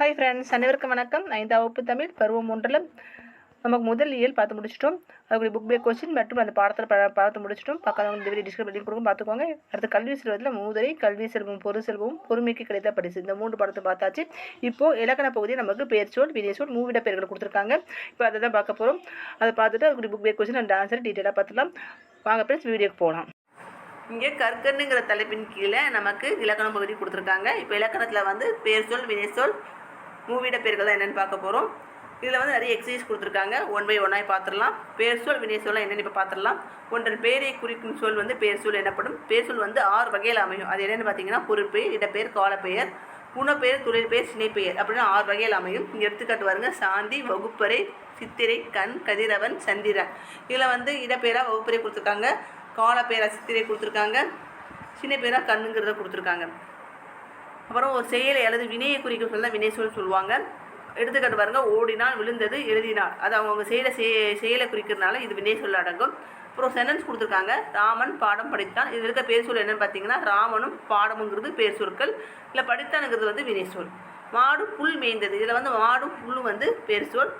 Hi friends அனைவருக்கும் வணக்கம். ஐந்தாம் வகுப்பு தமிழ் பருவம் ஒன்றில் நமக்கு முதல் இயல் பார்த்து முடிச்சிட்டோம். அதுக்குரிய புக் பேக் கொஸ்டின் மற்றும் அந்த பாடத்தில் பார்த்து முடிச்சிட்டோம். பக்கம் இந்த வீடியோ டிஸ்கிரிப் பண்ணி கொடுக்கும் பார்த்துக்கோங்க. அடுத்து கல்வி செல்வத்தில் மூதரை கல்வி செல்வம் பொது செல்வம் பொறுமைக்கு கிடைத்த பரிசு இந்த மூன்று படத்தை பார்த்தாச்சு. இப்போது இலக்கண பகுதியை நமக்கு பெயர் சொல் வினை சொல் மூவிட பெயர்கள் கொடுத்துருக்காங்க. இப்போ அதை தான் பார்க்க போகிறோம் அதை பார்த்துட்டு அதுக்குரிய புக் பேக் கொஸ்டின் அந்த ஆன்சர் டீட்டெயிலாக பார்த்துலாம் வாங்க ஃப்ரெண்ட்ஸ் வீடியோக்கு போகலாம். இங்கே கற்கண்ணுங்கிற தலைப்பின் கீழே நமக்கு இலக்கணம் பகுதி கொடுத்துருக்காங்க. இப்போ இலக்கணத்தில் வந்து பேர் சொல் வினை சொல் மூவிட பேர்கள் தான் என்னென்னு பார்க்க போகிறோம் இதில் வந்து நிறைய எக்ஸசைஸ் கொடுத்துருக்காங்க. ஒன் பை ஒன்னாக பார்த்துடலாம். பேர் சொல் வினை சொல்லாம் என்னென்னு இப்போ பார்த்துடலாம். ஒன்றன் பேரை குறிக்கும் சொல் வந்து பேர் சொல் எனப்படும். பேர் சொல் வந்து ஆறு வகையில் அமையும். அது என்னென்னு பார்த்தீங்கன்னா பொருட்பெயர் இடப்பெயர் காலப்பெயர் குணப்பெயர் தொழிற்பெயர் சினைப்பெயர் அப்படின்னு ஆறு வகையில் அமையும். இங்கே எடுத்துக்காட்டு வருங்க சாந்தி வகுப்பறை சித்திரை கண் கதிரவன் சந்திரன். இதில் வந்து இடப்பெயராக வகுப்பறை கொடுத்துருக்காங்க. காலப்பேரா சித்திரை கொடுத்துருக்காங்க. சின்ன பேராக கண்ணுங்கிறத கொடுத்துருக்காங்க. அப்புறம் ஒரு செயலை அல்லது வினையை குறிக்க சொல்ல வினை சொல் சொல்லுவாங்க. எடுத்துக்காட்டு பாருங்க ஓடினால் விழுந்தது எழுதினால். அது அவங்க செயலை செயலை குறிக்கிறதுனால இது வினை சொல்ல அடங்கும். அப்புறம் சென்டென்ஸ் கொடுத்துருக்காங்க ராமன் பாடம் படித்தான். இதில் இருக்க பேர் சொல் என்னென்னு பார்த்தீங்கன்னா ராமனும் பாடமுங்கிறது பேர் சொற்கள். இல்லை படித்தானுங்கிறது வந்து வினை சொல். மாடு புல் மேய்ந்தது. இதில் வந்து மாடும் புல்லு வந்து பேர் சொல்.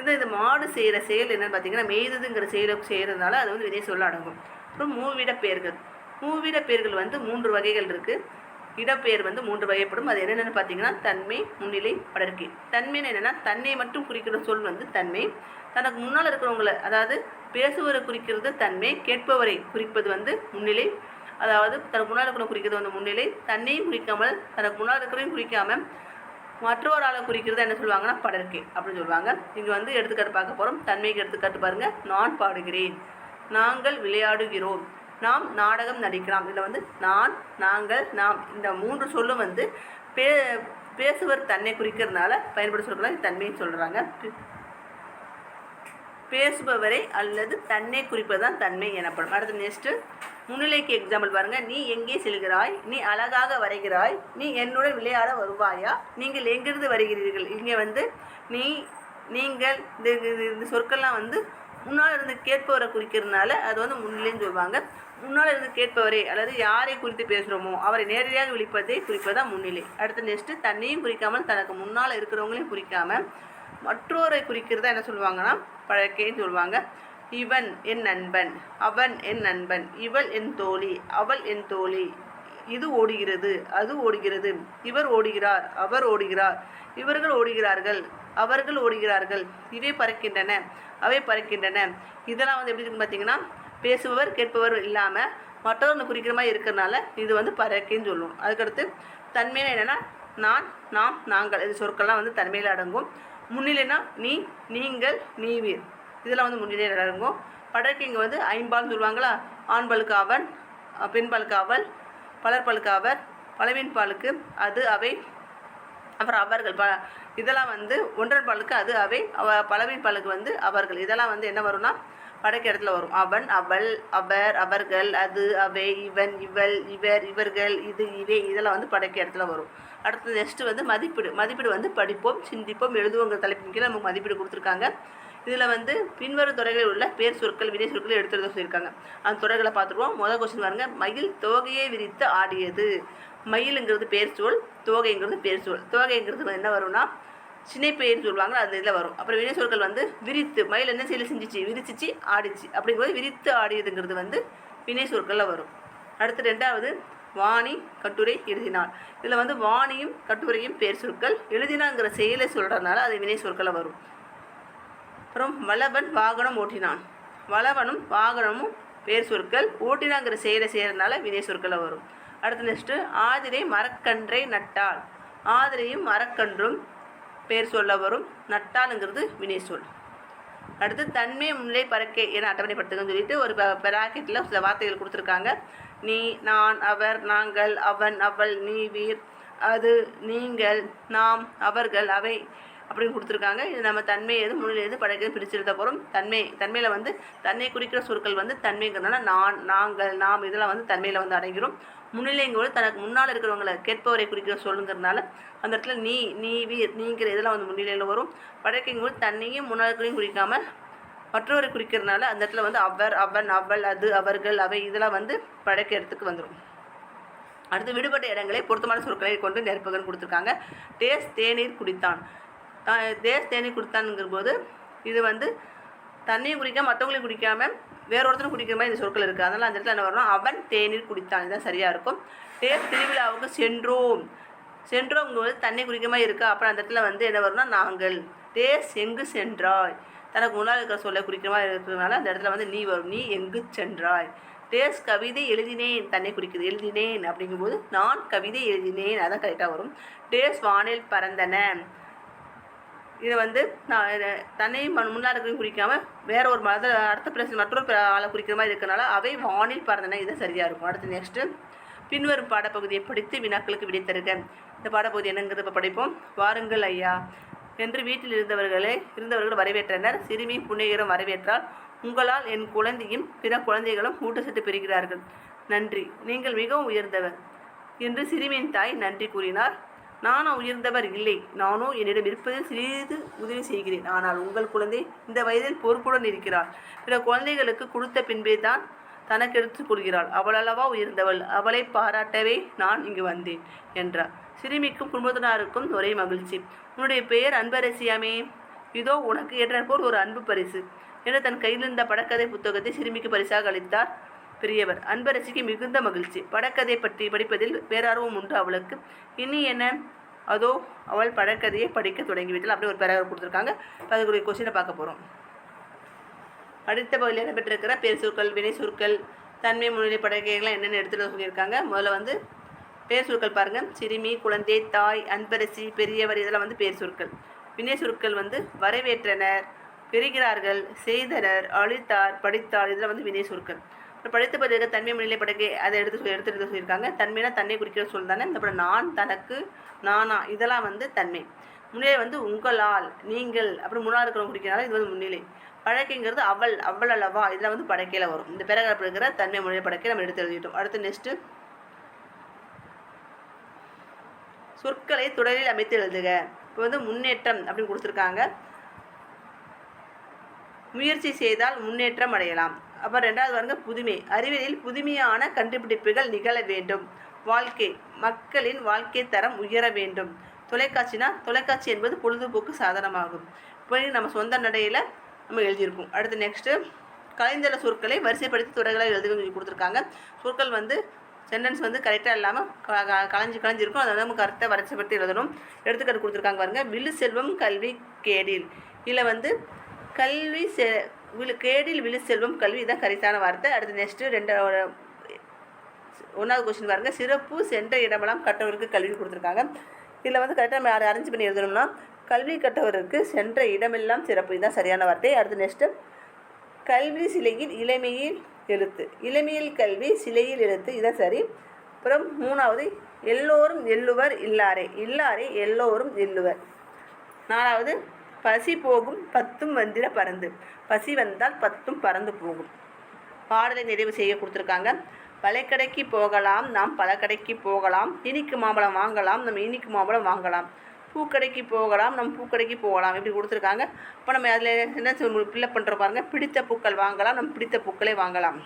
இந்த இந்த மாடு செய்கிற செயல் என்னென்னு பார்த்தீங்கன்னா மேய்ததுங்கிற செயலை செய்கிறதுனால அது வந்து வினை சொல்ல அடங்கும். அப்புறம் மூவிட பெயர்கள் மூவிட பெயர்கள் வந்து மூன்று வகைகள் இருக்குது இடப்பெயர் வந்து மூன்று வகைப்படும். அது என்னென்னு பார்த்தீங்கன்னா தன்மை முன்னிலை படர்க்கை தன்மைன்னு என்னென்னா தன்னை மட்டும் குறிக்கிற சொல் வந்து தன்மை. தனக்கு முன்னால் இருக்கிறவங்களை அதாவது பேசுவரை குறிக்கிறது தன்மை கேட்பவரை குறிப்பது வந்து முன்னிலை. அதாவது தனக்கு முன்னால் இருக்கிற குறிக்கிறது வந்து முன்னிலை. தன்னையும் குறிக்காமல் தனக்கு முன்னால் இருக்கிறவையும் குறிக்காமல் மற்றொரு ஆளை குறிக்கிறது என்ன சொல்லுவாங்கன்னா படர்க்கை அப்படின்னு சொல்லுவாங்க. இங்கே வந்து எடுத்துக்காட்டு பார்க்க போகிறோம் தன்மைக்கு எடுத்துக்காட்டு பாருங்கள் நான் பாடுகிறேன். நாங்கள் விளையாடுகிறோம். நாம் நாடகம் நடிக்கலாம். இதில் வந்து நான் நாங்கள் நாம் இந்த மூன்று சொல்லும் வந்து பே பேசுவர் தன்னை குறிக்கிறதுனால பயன்படுத்த சொல்கிறாங்க தன்மைன்னு சொல்கிறாங்க பேசுபவரை அல்லது தன்னை குறிப்பது தான் தன்மை எனப்படும். அடுத்து நெக்ஸ்ட்டு முன்னிலைக்கு எக்ஸாம்பிள் பாருங்க. நீ எங்கே செல்கிறாய்? நீ அழகாக வரைகிறாய். நீ என்னுடன் விளையாட வருவாயா? நீங்கள் எங்கிருந்து வருகிறீர்கள்? இங்கே வந்து நீ நீங்கள் இந்த இது- இந்த சொற்கள்லாம் வந்து முன்னால் இருந்து கேட்பவரை குறிக்கிறதுனால அது வந்து முன்னிலைன்னு சொல்லுவாங்க. முன்னால் இருந்து கேட்பவரே அல்லது யாரை குறித்து பேசுகிறோமோ அவரை நேரடியாக விழிப்பதை குறிப்பதான் முன்னிலை. அடுத்து நெக்ஸ்ட்டு தன்னையும் குறிக்காமல் தனக்கு முன்னால் இருக்கிறவங்களையும் குறிக்காமல் மற்றோரை குறிக்கிறதா என்ன சொல்லுவாங்கன்னா பழக்கைன்னு சொல்லுவாங்க. இவன் என் நண்பன் அவன் என் நண்பன் இவள் என் தோழி அவள் என் தோழி. இது ஓடுகிறது அது ஓடுகிறது. இவர் ஓடுகிறார் அவர் ஓடுகிறார். இவர்கள் ஓடுகிறார்கள் அவர்கள் ஓடுகிறார்கள். இவை பறக்கின்றன அவை பறக்கின்றன. இதெல்லாம் வந்து எப்படி இருக்குன்னு பார்த்தீங்கன்னா பேசுபவர் கேட்பவர் இல்லாமல் மற்றவர்கள் குறிக்கிற மாதிரி இருக்கிறனால இது வந்து பறக்கைன்னு சொல்லுவோம். அதுக்கடுத்து தன்மையில என்னென்னா நான் நாம் நாங்கள். இது சொற்கள்லாம் வந்து தன்மையில் அடங்கும். முன்னிலைனா நீ நீங்கள் நீவீர். இதெல்லாம் வந்து முன்னிலையில் அடங்கும். படற்கு இங்கே வந்து ஐம்பால்னு சொல்லுவாங்களா? ஆண்பாலுக்கு அவன் பெண்பாலுக்கு அவள் பலர்பாலுக்கு அவர் பலவின் பாலுக்கு அது அவை அப்புறம் அவர்கள். ப இதெல்லாம் வந்து ஒன்றன் பாலுக்கு அது அவை அவ பலவின் பாலுக்கு வந்து அவர்கள். இதெல்லாம் வந்து என்ன வரும்னா படைக்க இடத்துல வரும். அவன் அவள் அவர் அவர்கள் அது அவை இவன் இவள் இவர் இவர்கள் இது இவை இதெல்லாம் வந்து படைக்க இடத்துல வரும். அடுத்தது நெக்ஸ்ட்டு வந்து மதிப்பீடு. மதிப்பீடு வந்து படிப்போம் சிந்திப்போம் எழுதுவோங்கிற தலைப்பின் கீழே நமக்கு மதிப்பீடு கொடுத்துருக்காங்க. இதில் வந்து பின்வரும் துறைகளில் உள்ள பேர் சொற்கள் வினை சொற்கள் எடுத்துறத சொல்லியிருக்காங்க. அந்த துறைகளை பார்த்துருவோம். முதல் கொஸ்டின் பாருங்க. மயில் தோகையை விரித்து ஆடியது. மயிலுங்கிறது பேர் சொல் தோகைங்கிறது பேர் சொல். தோகைங்கிறது என்ன வரும்னா சினைப்பெயர்னு சொல்லுவாங்க அது இதில் வரும். அப்புறம் வினை சொற்கள் வந்து விரித்து மயில் என்ன செயல் செஞ்சிச்சு? விரிச்சிச்சு ஆடிச்சு. அப்படிங்கும்போது விரித்து ஆடியதுங்கிறது வந்து வினை சொற்களில் வரும். அடுத்து ரெண்டாவது வாணி கட்டுரை எழுதினார் இதில் வந்து வாணியும் கட்டுரையும் பேர் சொற்கள். எழுதினாங்கிற செயலை சொல்கிறதுனால அது வினை சொற்களில் வரும். அப்புறம் வளவன் வாகனம் ஓட்டினான். வளவனும் வாகனமும் பேர் சொற்கள். ஓட்டினாங்கிற செயலை செய்கிறதுனால வினை சொற்களை வரும். அடுத்து நெக்ஸ்ட்டு ஆதிரை மரக்கன்றை நட்டாள். ஆதிரையும் மரக்கன்றும் பெயர் சொல்ல வரும். நட்டாளுங்கிறது வினை சொல். அடுத்து தன்மை முல்லை பறக்கை என அட்டவணைப்படுத்துங்கன்னு சொல்லிட்டு ஒரு பிராக்கெட்டில் சில வார்த்தைகள் கொடுத்துருக்காங்க. நீ நான் அவர் நாங்கள் அவன் அவள் நீ வீர் அது நீங்கள் நாம் அவர்கள் அவை அப்படின்னு கொடுத்துருக்காங்க. இது நம்ம தன்மை எது முன்னிலை எது படைக்கிறது பிரிச்சு போகிறோம் தன்மை தன்மையில் வந்து தன்னை குறிக்கிற சொற்கள் வந்து தன்மைங்கிறதுனால நான் நாங்கள் நாம் இதெல்லாம் வந்து தன்மையில் வந்து அடங்கிடும் முன்னிலைங்கிறது தனக்கு முன்னால் இருக்கிறவங்களை கேட்பவரை குறிக்கிற சொல்லுங்கிறதுனால அந்த இடத்துல நீ நீ நீங்கிற இதெல்லாம் வந்து முன்னிலையில் வரும். படைக்கைங்கும்போது தன்னையும் முன்னால் குறிக்காமல் மற்றவரை குறிக்கிறதுனால அந்த இடத்துல வந்து அவர் அவன் அவள் அது அவர்கள் அவை இதெல்லாம் வந்து படைக்க இடத்துக்கு வந்துடும் அடுத்து விடுபட்ட இடங்களை பொருத்தமான சொற்களை கொண்டு நெருப்புகள் கொடுத்துருக்காங்க. தேஸ் தேநீர் குடித்தான். தேஸ் தேநீர் குடித்தான்ங்கிற போது இது வந்து தண்ணியும் குடிக்க மற்றவங்களையும் குடிக்காமல் வேற ஒருத்தரும் குடிக்கிற மாதிரி இந்த சொற்கள் இருக்குது அதனால் அந்த இடத்துல என்ன வரணும்? அவன் தேநீர் குடித்தான். இதுதான் சரியாக இருக்கும். தேர் திருவிழாவுக்கு சென்றோம். சென்றோங்கிறது தண்ணி குடிக்கிற மாதிரி இருக்கா? அப்புறம் அந்த இடத்துல வந்து என்ன வரும்னா? நாங்கள். தேஸ் எங்கு சென்றாய்? தனக்கு முன்னால் இருக்கிற சொல்ல குடிக்கிற மாதிரி இருக்கிறதுனால அந்த இடத்துல வந்து நீ வரும். நீ எங்கு சென்றாய்? தேஸ் கவிதை எழுதினேன். தன்னை குறிக்குது எழுதினேன். அப்படிங்கும்போது நான் கவிதை எழுதினேன். அதான் கரெக்டாக வரும். டேஸ் வானில் பறந்தன. இதை வந்து நான் தன்னையும் ம- முன்னாடி குறிக்காமல் வேற ஒரு மத அடுத்த பிரச்சனை மற்றொரு ஆளை குறிக்கிற மாதிரி இருக்கனால அவை வானில் பறந்தன. இது சரியாக இருக்கும். அடுத்து நெக்ஸ்ட்டு பின்வரும் பாடப்பகுதியை படித்து வினாக்களுக்கு விடை தருக. இந்த பாடப்பகுதி என்னங்கிறத இப்ப படிப்போம். வாருங்கள் ஐயா. என்று வீட்டில் இருந்தவர்களே இருந்தவர்கள் வரவேற்றனர். சிறுமி புன்னகையரும் வரவேற்றால் உங்களால் என் குழந்தையும் பிற குழந்தைகளும் ஊட்டச்சத்து பெறுகிறார்கள். நன்றி. நீங்கள் மிகவும் உயர்ந்தவர். என்று சிறுமியின் தாய் நன்றி கூறினார். நானும் உயர்ந்தவர் இல்லை. நானோ என்னிடம் இருப்பதில் சிறிது உதவி செய்கிறேன். ஆனால் உங்கள் குழந்தை இந்த வயதில் பொறுப்புடன் இருக்கிறாள். பிற குழந்தைகளுக்கு கொடுத்த பின்பே தான் தனக்கு எடுத்துக் கொள்கிறாள். அவளளவா உயர்ந்தவள்? அவளை பாராட்டவே நான் இங்கு வந்தேன் என்றார். சிறுமிக்கும் குடும்பத்தினருக்கும் ஒரே மகிழ்ச்சி. உன்னுடைய பெயர் அன்பரசியாமே இதோ உனக்கு ஏற்றபோல் ஒரு அன்பு பரிசு. என்று தன் கையில் இருந்த படக்கதை புத்தகத்தை சிறுமிக்கு பரிசாக அளித்தார். பெரியவர். அன்பரசிக்கு மிகுந்த மகிழ்ச்சி. படக்கதை பற்றி படிப்பதில் பேரார்வம் உண்டு அவளுக்கு. இனி என்ன? அதோ அவள் படக்கதையை படிக்க தொடங்கிவிட்டால் அப்படி ஒரு பேராக கொடுத்துருக்காங்க. இப்போ அதுக்குரிய கொஸ்டினை பார்க்க போகிறோம் அடுத்த பகுதியில் இடம்பெற்றிருக்கிற பேர் சொற்கள் வினை சொற்கள் தன்மை முன்னிலை படகைகள்லாம் என்னென்ன எடுத்துகிட்டு சொல்லியிருக்காங்க? முதல்ல வந்து பேர் சொற்கள் பாருங்கள் சிறுமி குழந்தை தாய் அன்பரசி பெரியவர் இதெல்லாம் வந்து பேர் சொற்கள். வினை சொற்கள் வந்து வரவேற்றனர் பெறுகிறார்கள் செய்தனர் அழித்தார் படித்தார். இதெல்லாம் வந்து வினை சொற்கள். படித்த பிறகு தன்மை முன்னிலை படகு அதை எடுத்து சொல்லி எடுத்துட்டு சொல்லியிருக்காங்க. தன்மைனா தன்னை குறிக்கிற சொல் தானே. அப்புறம் நான் தனக்கு நானா இதெல்லாம் வந்து தன்மை. முன்னிலை வந்து உங்களால் நீங்கள் அப்படி முன்னாள் இருக்கிறவங்க குறிக்கிறனால இது வந்து முன்னிலை. பழக்கைங்கிறது அவள் அவள் அல்லவா? இதெல்லாம் வந்து படக்கையில் வரும். இந்த பேரகிராஃப் இருக்கிற தன்மை முன்னிலை படக்கை நம்ம எடுத்து எழுதிட்டோம். அடுத்து நெக்ஸ்ட்டு சொற்களை தொடரில் அமைத்து எழுதுக. இப்போ வந்து முன்னேற்றம் அப்படின்னு கொடுத்துருக்காங்க. முயற்சி செய்தால் முன்னேற்றம் அடையலாம். அப்புறம் ரெண்டாவது பாருங்க புதுமை. அறிவியலில் புதுமையான கண்டுபிடிப்புகள் நிகழ வேண்டும். வாழ்க்கை மக்களின் வாழ்க்கை தரம் உயர வேண்டும். தொலைக்காட்சினா தொலைக்காட்சி என்பது பொழுதுபோக்கு சாதனமாகும். இப்போ நம்ம சொந்த நடையில் நம்ம எழுதியிருக்கோம் அடுத்து நெக்ஸ்ட்டு கலைந்தள சொற்களை வரிசைப்படுத்தி தொடர்களாக எழுதுக சொல்லி கொடுத்துருக்காங்க. சொற்கள் வந்து சென்டென்ஸ் வந்து கரெக்டாக இல்லாமல் க- கலைஞ்சு கலைஞ்சிருக்கும். அதை நம்ம கரெக்டாக வரிசைப்படுத்தி எழுதணும். எடுத்துக்காட்டு கொடுத்துருக்காங்க பாருங்கள் வில்லு செல்வம் கல்வி கேடில். இதில் வந்து கல்வி செ விழு கேடில் விழு செல்வம் கல்வி இதான் கரெக்டான வார்த்தை. அடுத்து நெக்ஸ்ட்டு ரெண்டாவது ஒன்றாவது கொஸ்டின் பாருங்கள் சிறப்பு சென்ற இடமெல்லாம் கற்றவருக்கு கல்வி கொடுத்துருக்காங்க. இதில் வந்து கரெக்டாக நம்ம அரேஞ்ச் பண்ணி எழுதணும்னா கல்வி கற்றவருக்கு சென்ற இடமெல்லாம் சிறப்பு. இதுதான் சரியான வார்த்தை. அடுத்து நெக்ஸ்ட்டு கல்வி சிலையில் இளமையில் எழுத்து. இளமையில் கல்வி சிலையில் எழுத்து. இதான் சரி. அப்புறம் மூணாவது எல்லோரும் எள்ளுவர் இல்லாரே. இல்லாரே எல்லோரும் எள்ளுவர். நாலாவது பசி போகும் பத்தும் வந்திர பறந்து பசி வந்தால் பத்தும் பறந்து போகும். பாடலை நிறைவு செய்ய கொடுத்துருக்காங்க. பழக்கடைக்கு போகலாம் நாம் பழக்கடைக்கு போகலாம் இனிக்கு மாம்பழம் வாங்கலாம் நம்ம இனிக்கு மாம்பழம் வாங்கலாம். பூக்கடைக்கு போகலாம் நம்ம பூக்கடைக்கு போகலாம் இப்படி கொடுத்துருக்காங்க. இப்போ நம்ம அதில் என்ன ஃபில்லப் பண்ணுற பாருங்கள் பிடித்த பூக்கள் வாங்கலாம் நம்ம பிடித்த பூக்களை வாங்கலாம்.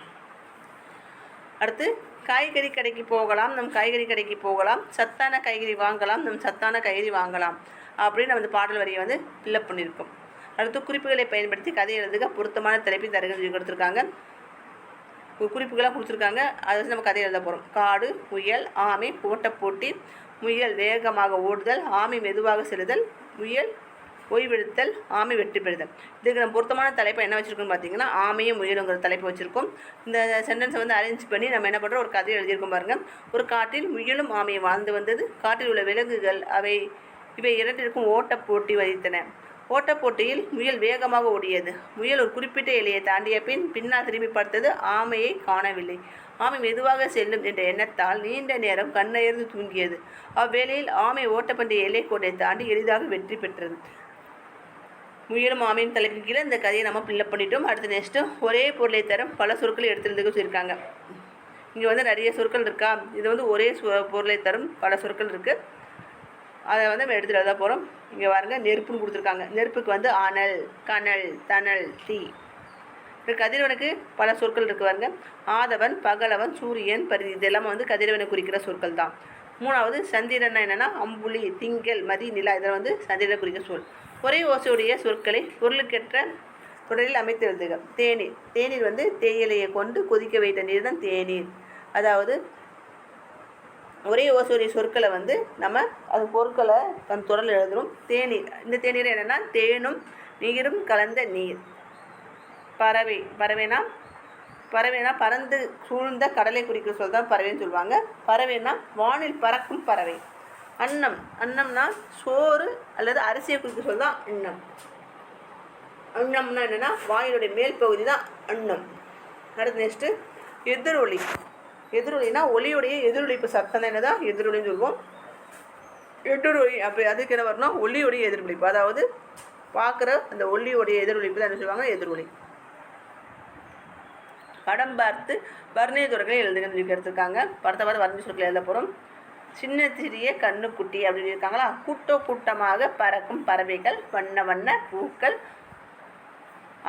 அடுத்து காய்கறி கடைக்கு போகலாம் நம் காய்கறி கடைக்கு போகலாம். சத்தான காய்கறி வாங்கலாம் நம் சத்தான காய்கறி வாங்கலாம். அப்படின்னு நம்ம இந்த பாடல் வரியை வந்து ஃபில்லப் பண்ணியிருக்கோம். அடுத்து குறிப்புகளை பயன்படுத்தி கதை எழுதுக பொருத்தமான தலைப்பின் தருகை சொல்லி கொடுத்துருக்காங்க. குறிப்புகளாக கொடுத்துருக்காங்க. அதை வச்சு நம்ம கதை எழுத போகிறோம் காடு முயல் ஆமை ஓட்டப்போட்டி முயல் வேகமாக ஓடுதல் ஆமை மெதுவாக செல்லுதல் முயல் ஓய்வெடுத்தல் ஆமை வெற்றி பெறுதல். இதுக்கு நம்ம பொருத்தமான தலைப்பை என்ன வச்சுருக்கோம்னு பார்த்தீங்கன்னா ஆமையும் முயலுங்கிற தலைப்பு வச்சுருக்கோம். இந்த சென்டென்ஸை வந்து அரேஞ்ச் பண்ணி நம்ம என்ன பண்ணுறோம் ஒரு கதையை எழுதியிருக்கோம் பாருங்கள் ஒரு காட்டில் முயலும் ஆமையும் வாழ்ந்து வந்தது. காட்டில் உள்ள விலங்குகள் அவை இவை இரண்டிற்கும் ஓட்டப் போட்டி வைத்தன ஓட்டப் போட்டியில் முயல் வேகமாக ஓடியது. முயல் ஒரு குறிப்பிட்ட இலையை தாண்டிய பின் பின்னால் திரும்பி பார்த்தது ஆமையை காணவில்லை. ஆமை மெதுவாக செல்லும் என்ற எண்ணத்தால் நீண்ட நேரம் கண்ணயர்ந்து தூங்கியது. அவ்வேளையில் ஆமை ஓட்டப்பந்தய எல்லைக்கோட்டை தாண்டி எளிதாக வெற்றி பெற்றது. முயலும் ஆமையும் தலைப்பின் கீழே இந்த கதையை நம்ம ஃபில்லப் பண்ணிட்டோம். அடுத்து நெக்ஸ்ட்டு ஒரே பொருளை தரும் பல சொற்களை எடுத்துருந்துக்க சொல்லியிருக்காங்க இங்கே வந்து நிறைய சொற்கள் இருக்கா? இது வந்து ஒரே சொ- பொருளை தரும் பல சொற்கள் இருக்குது அதை வந்து நம்ம எடுத்துகிட்டு தான் போகிறோம் இங்கே பாருங்கள் நெருப்புன்னு கொடுத்துருக்காங்க. நெருப்புக்கு வந்து அனல் கனல் தணல் தீ. இப்போ கதிரவனுக்கு பல சொற்கள் இருக்கு பாருங்க. ஆதவன் பகலவன் சூரியன் பரிதி. இதெல்லாம் வந்து கதிரவனை குறிக்கிற சொற்கள் தான். மூணாவது சந்திரன் என்னென்னா அம்புலி திங்கள் மதி நிலா. இதெல்லாம் வந்து சந்திரனை குறிக்கிற சொல். ஒரே ஓசையுடைய சொற்களை பொருளுக்கேற்ற தொடரில் அமைத்து எழுதுக. தேநீர். தேநீர் வந்து தேயிலையை கொண்டு கொதிக்க வைத்த நீர் தான் தேநீர். அதாவது ஒரே ஓசோரிய சொற்களை வந்து நம்ம அது பொருட்களை தன் தொடரில் எழுதுறோம் தேநீர் இந்த தேநீர் என்னென்னா தேனும் நீரும் கலந்த நீர். பறவை பறவைனா பறவைனா பறந்து சூழ்ந்த கடலை குறிக்கிற சொல் தான் பறவைன்னு சொல்லுவாங்க. பறவைனா வானில் பறக்கும் பறவை. அன்னம் அன்னம்னா சோறு அல்லது அரிசியை குறிக்க சொல் தான் அன்னம். அன்னம்னா என்னென்னா வாயினுடைய மேல் பகுதி தான் அன்னம். அடுத்து நெக்ஸ்ட்டு எதிரொலி. எதிரொலினா ஒலியுடைய எதிரொலிப்பு சத்தம் தான் என்னதான் எதிரொலின்னு சொல்லுவோம் எட்டுரொலி அப்போ அதுக்கு என்ன வரணும் ஒலியுடைய எதிரொலிப்பு. அதாவது பார்க்குற அந்த ஒலியுடைய எதிரொலிப்பு தான் என்ன சொல்லுவாங்க? எதிரொலி. படம் பார்த்து வர்ணய துறைகளை எழுதுங்கன்னு சொல்லி எடுத்திருக்காங்க படத்தை பார்த்து வர்ணய சொற்களை எழுத போகிறோம் சின்ன சிறிய கண்ணுக்குட்டி அப்படின்னு இருக்காங்களா கூட்ட கூட்டமாக பறக்கும் பறவைகள் வண்ண வண்ண பூக்கள்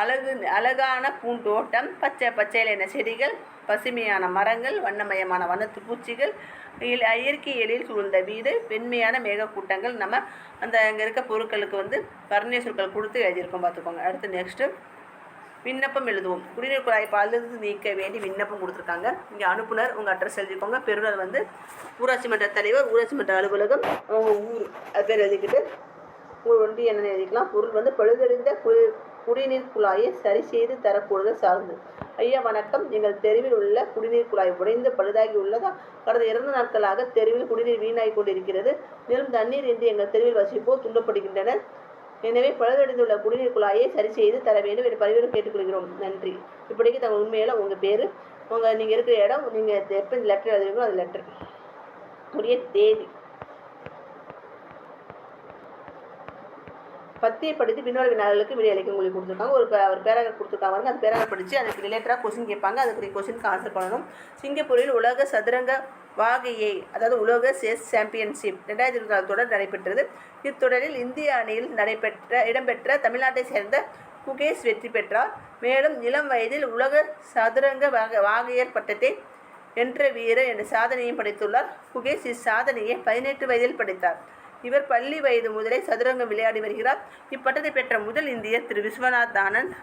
அழகு அழகான பூந்தோட்டம் பச்சை பச்சையிலான செடிகள் பசுமையான மரங்கள் வண்ணமயமான வண்ணத்து பூச்சிகள் இயற்கை எழில் சூழ்ந்த வீடு வெண்மையான மேகக்கூட்டங்கள். நம்ம அந்த அங்கே இருக்க பொருட்களுக்கு வந்து வர்ணிய சொற்கள் கொடுத்து எழுதியிருக்கோம் பார்த்துக்கோங்க. அடுத்து நெக்ஸ்ட்டு விண்ணப்பம் எழுதுவோம். குடிநீர் குழாய் பழுது நீக்க வேண்டி விண்ணப்பம் கொடுத்துருக்காங்க. இங்கே அனுப்புனர் உங்கள் அட்ரஸ் எழுதிக்கோங்க. பெறுநர் வந்து ஊராட்சி மன்ற தலைவர் ஊராட்சி மன்ற அலுவலகம் அவங்க ஊர் அது பேர் எழுதிக்கிட்டு ஒன்றி என எழுதிக்கலாம். பொருள் வந்து பழுதறிந்த குடி குடிநீர் குழாயை சரி செய்து தரக்கூடுதல் சார்ந்து. ஐயா வணக்கம். எங்கள் தெருவில் உள்ள குடிநீர் குழாய் உடைந்து பழுதாகி உள்ளதா? கடந்த இரண்டு நாட்களாக தெருவில் குடிநீர் வீணாகி கொண்டிருக்கிறது. மேலும் தண்ணீர் இன்றி எங்கள் தெருவில் வசிப்போர் துண்டப்படுகின்றனர் எனவே பழுதடைந்துள்ள குடிநீர் குழாயை சரி செய்து தர வேண்டும் என்று பரிவரும் கேட்டுக்கொள்கிறோம். நன்றி. இப்படிக்கு தங்கள் உண்மையில உங்கள் பேர் உங்கள் நீங்கள் இருக்கிற இடம் நீங்கள் எப்போ இந்த லெட்டர் எழுதுவீங்களோ அது லெட்டர் உரிய தேதி. பத்தியை படித்து பின்வரும் விடை அளிக்கும் உங்களுக்கு கொடுத்துருக்காங்க. ஒரு ஒரு பேராக கொடுத்துருக்காங்க பாருங்க. அந்த பேராக படித்து அதுக்கு ரிலேட்டடாக கொஸ்டின் கேட்பாங்க. அதுக்குரிய கொஸ்டினுக்கு ஆன்சர் பண்ணணும். சிங்கப்பூரில் உலக சதுரங்க வாகையை அதாவது உலக செஸ் சாம்பியன்ஷிப் ரெண்டாயிரத்தி இருபத்தி நாலு தொடர் நடைபெற்றது. இத்தொடரில் இந்திய அணியில் நடைபெற்ற இடம்பெற்ற தமிழ்நாட்டை சேர்ந்த குகேஷ் வெற்றி பெற்றார். மேலும் இளம் வயதில் உலக சதுரங்க வாக வாகையர் பட்டத்தை என்ற வீரர் என்ற சாதனையும் படைத்துள்ளார். குகேஷ் இச்சாதனையை பதினெட்டு வயதில் படைத்தார். இவர் பள்ளி வயது முதலே சதுரங்கம் விளையாடி வருகிறார். இப்பட்டத்தை பெற்ற முதல் இந்தியர் திரு விஸ்வநாத் ஆனந்த்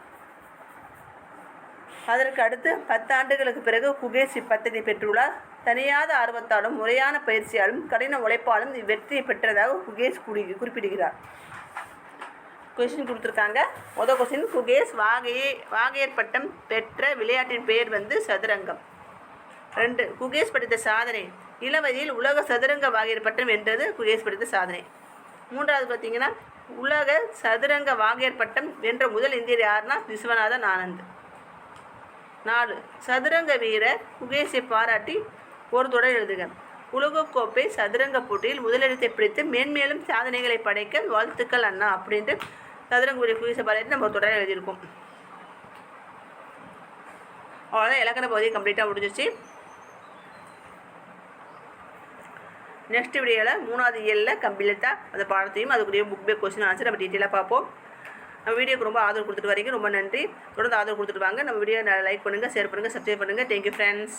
அதற்கு அடுத்து பத்தாண்டுகளுக்கு பிறகு குகேஷ் இப்பட்டத்தை பெற்றுள்ளார். தனியாத ஆர்வத்தாலும் முறையான பயிற்சியாலும் கடின உழைப்பாலும் இவ்வெற்றியை பெற்றதாக குகேஷ் குறி குறிப்பிடுகிறார். கொஸ்டின் கொடுத்துருக்காங்க. மொதல் கொஸ்டின் குகேஷ் வாகையே வாகையர் பட்டம் பெற்ற விளையாட்டின் பெயர் வந்து சதுரங்கம். ரெண்டு குகேஷ் படித்த சாதனை. இளவதியில் உலக சதுரங்க வாகையர் பட்டம் வென்றது குகேஷ் படித்த சாதனை. மூன்றாவது பார்த்தீங்கன்னா உலக சதுரங்க வாகையர் பட்டம் வென்ற முதல் இந்தியர் யாருன்னா விஸ்வநாதன் ஆனந்த் நாலு சதுரங்க வீரர் குகேஷை பாராட்டி ஒரு தொடர் எழுதுக. உலகக்கோப்பை சதுரங்க போட்டியில் முதலிடத்தை பிடித்து மேன்மேலும் சாதனைகளை படைக்க வாழ்த்துக்கள் அண்ணா அப்படின்ட்டு சதுரங்க உரிய குகேஷை பாராட்டி நம்ம ஒரு தொடர் எழுதியிருக்கோம். அவ்வளோதான் இலக்கண பகுதி கம்ப்ளீட்டாக முடிஞ்சிருச்சு. நெக்ஸ்ட் வீடியோவில் மூணாவது இயலில் கம்ப்ளீட்டாக அந்த பாடத்தையும் அதுக்குரிய புக் பேக் கொஸ்டின் ஆன்சர் நம்ம டீட்டெயிலாக பார்ப்போம். நம்ம வீடியோக்கு ரொம்ப ஆதரவு கொடுத்துட்டு வரைக்கும் ரொம்ப நன்றி. தொடர்ந்து ஆதரவு கொடுத்துட்டு வாங்க. நம்ம வீடியோ லைக் பண்ணுங்கள் ஷேர் பண்ணுங்கள் சப்ஸ்கிரைப் பண்ணுங்கள் தேங்க்யூ ஃப்ரெண்ட்ஸ்